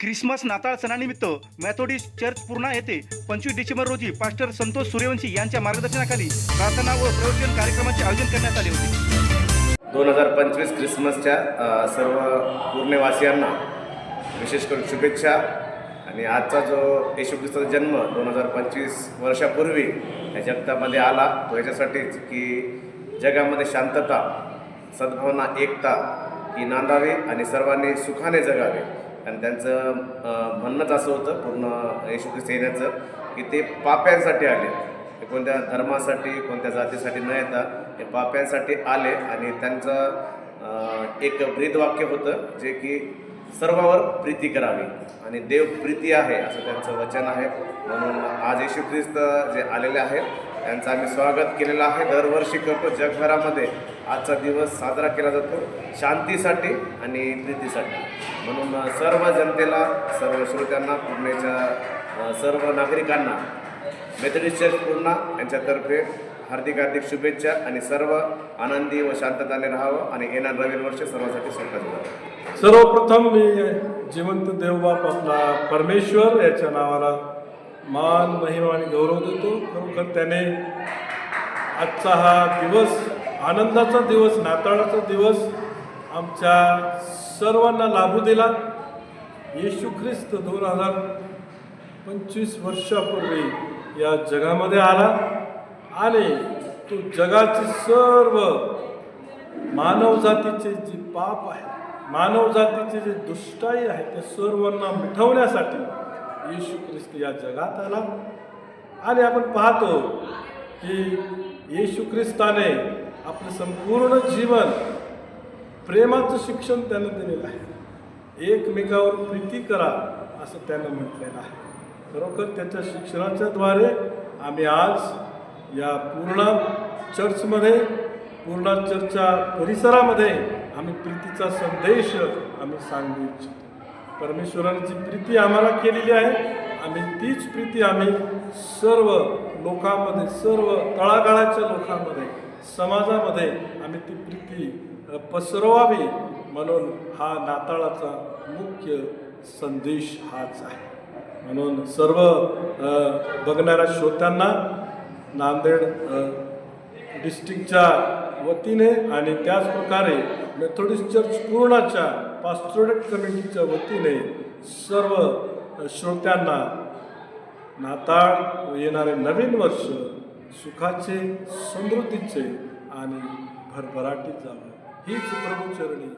Christmas नाताळ सणानिमित्त मॅथोडिस्ट church Purna येथे पंचवीस डिसेंबर रोजी पास्टर संतोष सूर्यवंशी यांच्या मार्गदर्शनाखाली प्रार्थना व प्रवचन कार्यक्रमाचे आयोजन करण्यात आले होते. दोन हजार पंचवीस ख्रिसमसच्या सर्व पूर्णेवासियांना विशेष करून शुभेच्छा आणि आजचा जो येशू ख्रिस्ताचा जन्म दोन हजार पंचवीस वर्षापूर्वी या जगतामध्ये आला तो याच्यासाठीच की जगामध्ये शांतता सद्भावना एकता ही नांदावी आणि सर्वांनी सुखाने जगावे. आणि त्यांचं म्हणणंच असं होतं पूर्ण येशू ख्रिस्त येण्याचं की ते पाप्यांसाठी आले. ते कोणत्या धर्मासाठी कोणत्या जातीसाठी न येता हे पाप्यांसाठी आले आणि त्यांचं एक ब्रीदवाक्य होतं जे की सर्वावर प्रीती करावी आणि देव प्रीती आहे असं त्यांचं वचन आहे. म्हणून आज येशू ख्रिस्त जे आलेले आहेत त्यांचं आम्ही स्वागत केलेलं आहे. दरवर्षी करतो जगभरामध्ये आजचा दिवस साजरा केला जातो शांतीसाठी आणि प्रीतीसाठी. म्हणून सर्व जनतेला सर्व श्रोत्यांना पूर्णेच्या सर्व नागरिकांना मेथडिस्ट चर्च पूर्णा यांच्यातर्फे हार्दिक हार्दिक शुभेच्छा आणि सर्व आनंदी व शांतताने राहावं आणि येणार नवीन वर्ष सर्वांसाठी सुखाचं जावं. सर्वप्रथम मी जिवंत देवबाप आपला परमेश्वर याच्या नावाला मान महिमा आणि गौरव देतो. खरोखर त्याने आजचा हा दिवस आनंदाचा दिवस नाताळाचा दिवस आमच्या सर्वांना लाभू दिला. येशू ख्रिस्त दोन हजार पंचवीस वर्षापूर्वी या जगामध्ये आला. आणि तो जगाची सर्व मानव जातीचे जे पाप आहे मानव जातीचे जे दुष्टाई आहे ते सर्वांना मिठवण्यासाठी येशू ख्रिस्त या जगात आला. आणि आपण पाहतो की येशू ख्रिस्ताने आपलं संपूर्ण जीवन प्रेमाचं शिक्षण त्यानं दिलेलं आहे. एकमेकावर प्रीती करा असं त्यानं म्हटलेलं आहे. खरोखर त्याच्या शिक्षणाच्याद्वारे आम्ही आज या पूर्ण चर्चमध्ये पूर्ण चर्चच्या परिसरामध्ये आम्ही प्रीतीचा संदेश आम्ही सांगू इच्छितो. परमेश्वराने जी प्रीती आम्हाला केलेली आहे. आम्ही तीच प्रीती आम्ही सर्व लोकांमध्ये सर्व तळागाळाच्या लोकांमध्ये समाजामध्ये आम्ही ती प्रीती पसरवावी म्हणून हा नाताळाचा मुख्य संदेश हाच आहे. म्हणून सर्व बघणाऱ्या श्रोत्यांना नांदेड डिस्ट्रिक्टच्या वतीने आणि त्याचप्रकारे मेथोडिस्ट चर्च पूर्णाच्या पास्टोरेट कमिटीच्या वतीने सर्व श्रोत्यांना नाताळ व येणारे नवीन वर्ष सुखाचे समृद्धीचे आणि भरभराटीत जावं. हीच प्रभूचरणी